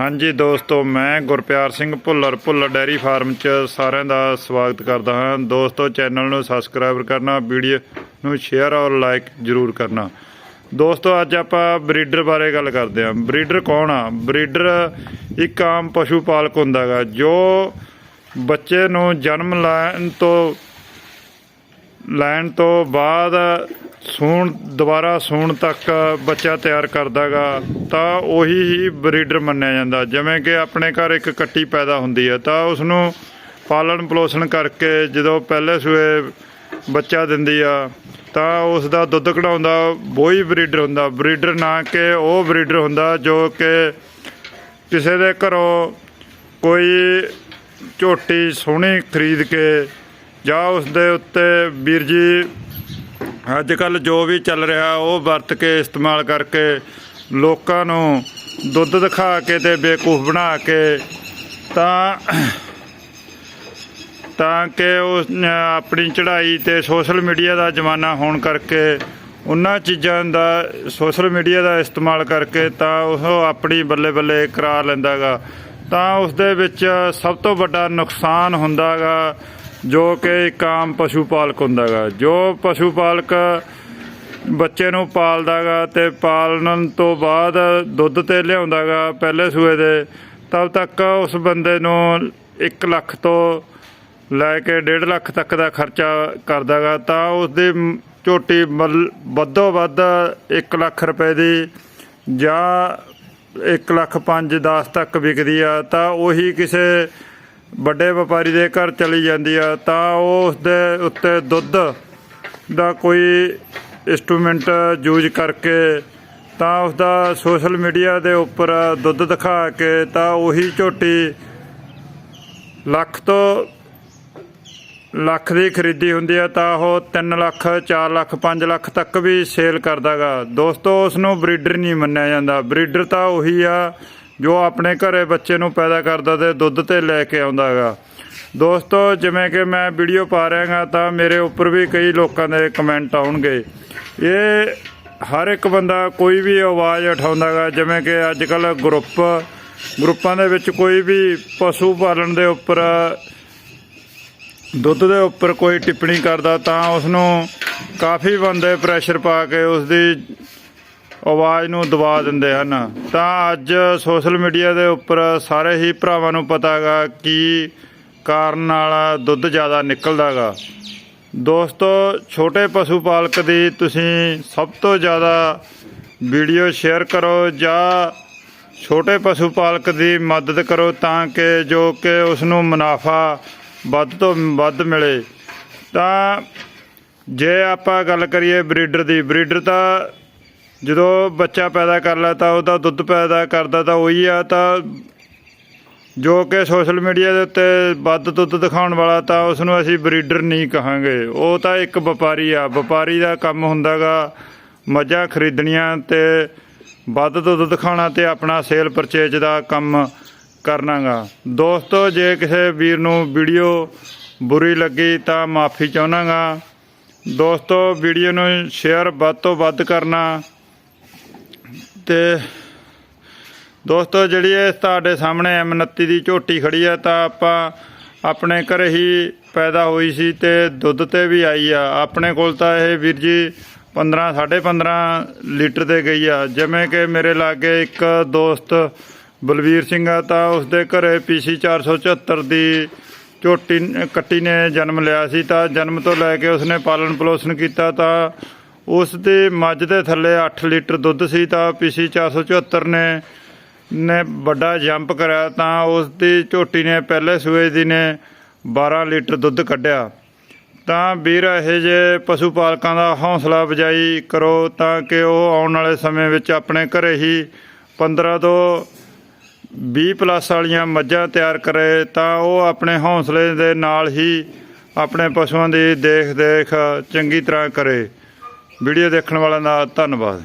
ਹਾਂਜੀ ਦੋਸਤੋ, ਮੈਂ ਗੁਰਪਿਆਰ ਸਿੰਘ ਭੁੱਲਰ ਭੁੱਲਰ ਡੈਰੀ ਫਾਰਮ 'ਚ ਸਾਰਿਆਂ ਦਾ ਸਵਾਗਤ ਕਰਦਾ ਹਾਂ। ਦੋਸਤੋ, ਚੈਨਲ ਨੂੰ ਸਬਸਕ੍ਰਾਈਬ ਕਰਨਾ, ਵੀਡੀਓ ਨੂੰ ਸ਼ੇਅਰ ਔਰ ਲਾਈਕ ਜ਼ਰੂਰ ਕਰਨਾ। ਦੋਸਤੋ, ਅੱਜ ਆਪਾਂ ਬਰੀਡਰ ਬਾਰੇ ਗੱਲ ਕਰਦੇ ਹਾਂ। ਬਰੀਡਰ ਕੌਣ ਆ? ਬਰੀਡਰ ਇੱਕ ਆਮ ਪਸ਼ੂ ਪਾਲਕ ਹੁੰਦਾਗਾ ਜੋ ਬੱਚੇ ਨੂੰ ਜਨਮ ਲੈਣ ਤੋਂ ਲੈਣ ਤੋਂ ਬਾਅਦ ਸੂਣ, ਦੁਬਾਰਾ ਸੂਣ ਤੱਕ ਬੱਚਾ ਤਿਆਰ ਕਰਦਾਗਾ, ਤਾਂ ਉਹੀ ਹੀ ਬਰੀਡਰ ਮੰਨਿਆ ਜਾਂਦਾ। ਜਿਵੇਂ ਕਿ ਆਪਣੇ ਘਰ ਇੱਕ ਕੱਟੀ ਪੈਦਾ ਹੁੰਦੀ ਹੈ, ਤਾਂ ਉਸ ਨੂੰ ਪਾਲਣ ਪਲੋਸ਼ਣ ਕਰਕੇ ਜਦੋਂ ਪਹਿਲੇ ਸੂਏ ਬੱਚਾ ਦਿੰਦੀ ਆ, ਤਾਂ ਉਸ ਦਾ ਦੁੱਧ ਕਢਾਉਂਦਾ ਵਹੀ ਬਰੀਡਰ ਹੁੰਦਾ। ਬਰੀਡਰ ਨਾ ਕਿ ਉਹ ਬਰੀਡਰ ਹੁੰਦਾ ਜੋ ਕਿ ਕਿਸੇ ਦੇ ਘਰੋਂ ਕੋਈ ਝੋਟੀ ਸੋਹਣੀ ਖਰੀਦ ਕੇ ਜਾਂ ਉਸ ਦੇ ਉੱਤੇ ਵੀਰ ਜੀ ਅੱਜ ਕੱਲ ਜੋ ਵੀ ਚੱਲ ਰਿਹਾ, ਉਹ ਵਰਤ ਕੇ ਇਸਤੇਮਾਲ ਕਰਕੇ ਲੋਕਾਂ ਨੂੰ ਦੁੱਧ ਦਿਖਾ ਕੇ ਤੇ ਬੇਕੂਫ ਬਣਾ ਕੇ ਤਾਂ ਤਾਂ ਕਿ ਉਹ ਆਪਣੀ ਚੜ੍ਹਾਈ ਤੇ ਸੋਸ਼ਲ ਮੀਡੀਆ ਦਾ ਜ਼ਮਾਨਾ ਹੋਣ ਕਰਕੇ ਉਹਨਾਂ ਚੀਜ਼ਾਂ ਦਾ, ਸੋਸ਼ਲ ਮੀਡੀਆ ਦਾ ਇਸਤੇਮਾਲ ਕਰਕੇ ਤਾਂ ਉਹ ਆਪਣੀ ਬੱਲੇ ਬੱਲੇ ਕਰਾ ਲੈਂਦਾਗਾ ਤਾਂ ਉਸ ਦੇ ਵਿੱਚ ਸਭ ਤੋਂ ਵੱਡਾ ਨੁਕਸਾਨ ਹੁੰਦਾਗਾ ਜੋ ਕਿ ਇੱਕ ਆਮ ਪਸ਼ੂ ਪਾਲਕ ਹੁੰਦਾਗਾ। ਜੋ ਪਸ਼ੂ ਪਾਲਕ ਬੱਚੇ ਨੂੰ ਪਾਲਦਾਗਾ ਤੇ ਪਾਲਣ ਤੋਂ ਬਾਅਦ ਦੁੱਧ ਤੇ ਲਿਆਉਂਦਾਗਾ ਪਹਿਲੇ ਸੂਏ ਦੇ ਤਦ ਤੱਕ ਉਸ ਬੰਦੇ ਨੂੰ 1 ਲੱਖ ਤੋਂ ਲੈ ਕੇ 1.5 ਲੱਖ ਤੱਕ ਦਾ ਖਰਚਾ ਕਰਦਾਗਾ। ਤਾਂ ਉਸ ਦੀ ਝੋਟੀ ਮਲ- ਵੱਧੋ ਵੱਧ 1 ਲੱਖ ਰੁਪਏ ਦੀ ਜਾਂ 1 ਲੱਖ 5 10 ਤੱਕ ਵਿਕਦੀ ਆ। ਤਾਂ ਉਹੀ ਕਿਸੇ ਵੱਡੇ ਵਪਾਰੀ ਦੇ ਘਰ ਚਲੀ ਜਾਂਦੀ ਆ, ਤਾਂ ਉਹ ਉਸ ਦੇ ਉੱਤੇ ਦੁੱਧ ਦਾ ਕੋਈ ਇਨਸਟਰੂਮੈਂਟ ਯੂਜ਼ ਕਰਕੇ ਤਾਂ ਉਸ ਦਾ ਸੋਸ਼ਲ ਮੀਡੀਆ ਦੇ ਉੱਪਰ ਦੁੱਧ ਦਿਖਾ ਕੇ ਤਾਂ ਉਹੀ ਝੋਟੀ ਲੱਖ ਤੋਂ ਲੱਖ ਦੀ ਖਰੀਦੀ ਹੁੰਦੀ ਆ, ਤਾਂ ਉਹ 3 ਲੱਖ 4 ਲੱਖ 5 ਲੱਖ ਤੱਕ ਵੀ ਸੇਲ ਕਰਦਾਗਾ। ਦੋਸਤੋ ਉਸ ਨੂੰ ਬਰੀਡਰ ਨਹੀਂ ਮੰਨਿਆ ਜਾਂਦਾ। ਬਰੀਡਰ ਤਾਂ ਉਹੀ ਆ ਜੋ ਆਪਣੇ ਘਰੇ ਬੱਚੇ ਨੂੰ ਪੈਦਾ ਕਰਦਾ ਤੇ ਦੁੱਧ ਤੇ ਲੈ ਕੇ ਆਉਂਦਾ ਹੈਗਾ ਦੋਸਤੋ, ਜਿਵੇਂ ਕਿ ਮੈਂ ਵੀਡੀਓ ਪਾ ਰਿਹਾਗਾ ਤਾਂ ਮੇਰੇ ਉੱਪਰ ਵੀ ਕਈ ਲੋਕਾਂ ਦੇ ਕਮੈਂਟ ਆਉਣਗੇ। ਇਹ ਹਰ ਇੱਕ ਬੰਦਾ ਕੋਈ ਵੀ ਆਵਾਜ਼ ਉਠਾਉਂਦਾਗਾ, ਜਿਵੇਂ ਕਿ ਅੱਜ ਕੱਲ ਗਰੁੱਪ ਗਰੁੱਪਾਂ ਦੇ ਵਿੱਚ ਕੋਈ ਵੀ ਪਸ਼ੂ ਪਾਲਣ ਦੇ ਉੱਪਰ, ਦੁੱਧ ਦੇ ਉੱਪਰ ਕੋਈ ਟਿੱਪਣੀ ਕਰਦਾ, ਤਾਂ ਉਸ ਨੂੰ ਕਾਫੀ ਬੰਦੇ ਪ੍ਰੈਸ਼ਰ ਪਾ ਕੇ ਉਸ ਦੀ ਆਵਾਜ਼ ਨੂੰ ਦਬਾ ਦਿੰਦੇ ਹਨ। ਤਾਂ ਅੱਜ ਸੋਸ਼ਲ ਮੀਡੀਆ ਦੇ ਉੱਪਰ ਸਾਰੇ ਹੀ ਭਰਾਵਾਂ ਨੂੰ ਪਤਾ ਪਤਾਗਾ ਕੀ ਕਾਰਨ ਨਾਲ ਦੁੱਧ ਜ਼ਿਆਦਾ ਨਿਕਲਦਾ ਨਿਕਲਦਾਗਾ ਦੋਸਤੋ, ਛੋਟੇ ਪਸ਼ੂ ਪਾਲਕ ਦੀ ਤੁਸੀਂ ਸਭ ਤੋਂ ਜ਼ਿਆਦਾ ਵੀਡੀਓ ਸ਼ੇਅਰ ਕਰੋ ਜਾਂ ਛੋਟੇ ਪਸ਼ੂ ਪਾਲਕ ਦੀ ਮਦਦ ਕਰੋ ਤਾਂ ਕਿ ਜੋ ਕਿ ਉਸ ਨੂੰ ਮੁਨਾਫਾ ਵੱਧ ਤੋਂ ਵੱਧ ਮਿਲੇ। ਤਾਂ ਜੇ ਆਪਾਂ ਗੱਲ ਕਰੀਏ ਬਰੀਡਰ ਦੀ, ਬਰੀਡਰ ਤਾਂ ਜਦੋਂ ਬੱਚਾ ਪੈਦਾ ਕਰ ਲਾ ਤਾਂ ਉਹਦਾ ਦੁੱਧ ਪੈਦਾ ਕਰਦਾ ਤਾਂ ਉਹੀ ਆ, ਤਾਂ ਜੋ ਕਿ ਸੋਸ਼ਲ ਮੀਡੀਆ ਦੇ ਉੱਤੇ ਵੱਧ ਦੁੱਧ ਦਿਖਾਉਣ ਵਾਲਾ ਤਾਂ ਉਸ ਨੂੰ ਅਸੀਂ ਬਰੀਡਰ ਨਹੀਂ ਕਹਾਂਗੇ। ਉਹ ਤਾਂ ਇੱਕ ਵਪਾਰੀ ਆ। ਵਪਾਰੀ ਦਾ ਕੰਮ ਹੁੰਦਾਗਾ ਮੱਝਾਂ ਖਰੀਦਣੀਆਂ ਤੇ ਵੱਧ ਦੁੱਧ ਦਿਖਾਉਣਾ ਤੇ ਆਪਣਾ ਸੇਲ ਪਰਚੇਜ ਦਾ ਕੰਮ ਕਰਨਾਗਾ। ਦੋਸਤੋ, ਜੇ ਕਿਸੇ ਵੀਰ ਨੂੰ ਵੀਡੀਓ ਬੁਰੀ ਲੱਗੀ ਤਾਂ ਮਾਫੀ ਚਾਹਨਾਗਾ। ਦੋਸਤੋ, ਵੀਡੀਓ ਨੂੰ ਸ਼ੇਅਰ ਵੱਧ ਤੋਂ ਵੱਧ ਕਰਨਾ। ਤੇ ਦੋਸਤੋ, ਜਿਹੜੀ ਇਹ ਤੁਹਾਡੇ ਸਾਹਮਣੇ M29 ਦੀ ਝੋਟੀ ਖੜੀ ਆ, ਤਾਂ ਆਪਾਂ ਆਪਣੇ ਘਰੇ ਹੀ ਪੈਦਾ ਹੋਈ ਸੀ ਤੇ ਦੁੱਧ ਤੇ ਵੀ ਆਈ ਆ। ਆਪਣੇ ਕੋਲ ਤਾਂ ਇਹ ਵੀਰ ਜੀ 15 15.5 ਲੀਟਰ ਤੇ ਗਈ ਆ। ਜਿਵੇਂ ਕਿ ਮੇਰੇ ਲਾਗੇ ਇੱਕ ਦੋਸਤ ਬਲਵੀਰ ਸਿੰਘ ਆ, ਤਾਂ ਉਸ ਦੇ ਘਰੇ ਪੀਸੀ 474 ਦੀ ਝੋਟੀ, ਕੱਟੀ ਨੇ ਜਨਮ ਲਿਆ ਸੀ। ਤਾਂ ਜਨਮ ਤੋਂ ਲੈ ਕੇ ਉਸਨੇ ਪਾਲਣ ਪੋਸ਼ਣ ਕੀਤਾ, ਤਾਂ ਉਸ ਦੇ ਮੱਝ ਦੇ ਥੱਲੇ 8 ਲੀਟਰ ਦੁੱਧ ਸੀ ਤਾਂ ਪੀਸੀ 474 ਨੇ ਨੇ ਵੱਡਾ ਜੰਪ ਕਰਿਆ ਤਾਂ ਉਸ ਦੀ ਝੋਟੀ ਨੇ ਪਹਿਲੇ ਸੂਏ ਦੀ ਨੇ 12 ਲੀਟਰ ਦੁੱਧ ਕੱਢਿਆ। ਤਾਂ ਵੀਰ ਇਹ ਜੇ ਪਸ਼ੂ ਪਾਲਕਾਂ ਦਾ ਹੌਸਲਾ ਅਫਜਾਈ ਕਰੋ ਤਾਂ ਕਿ ਉਹ ਆਉਣ ਵਾਲੇ ਸਮੇਂ ਵਿੱਚ ਆਪਣੇ ਘਰੇ ਹੀ 15 ਤੋਂ 20 ਪਲੱਸ ਵਾਲੀਆਂ ਮੱਝਾਂ ਤਿਆਰ ਕਰੇ ਤਾਂ ਉਹ ਆਪਣੇ ਹੌਸਲੇ ਦੇ ਨਾਲ ਹੀ ਆਪਣੇ ਪਸ਼ੂਆਂ ਦੀ ਦੇਖ ਦੇਖ ਚੰਗੀ ਤਰ੍ਹਾਂ ਕਰੇ। ਵੀਡੀਓ ਦੇਖਣ ਵਾਲਿਆਂ ਦਾ ਧੰਨਵਾਦ।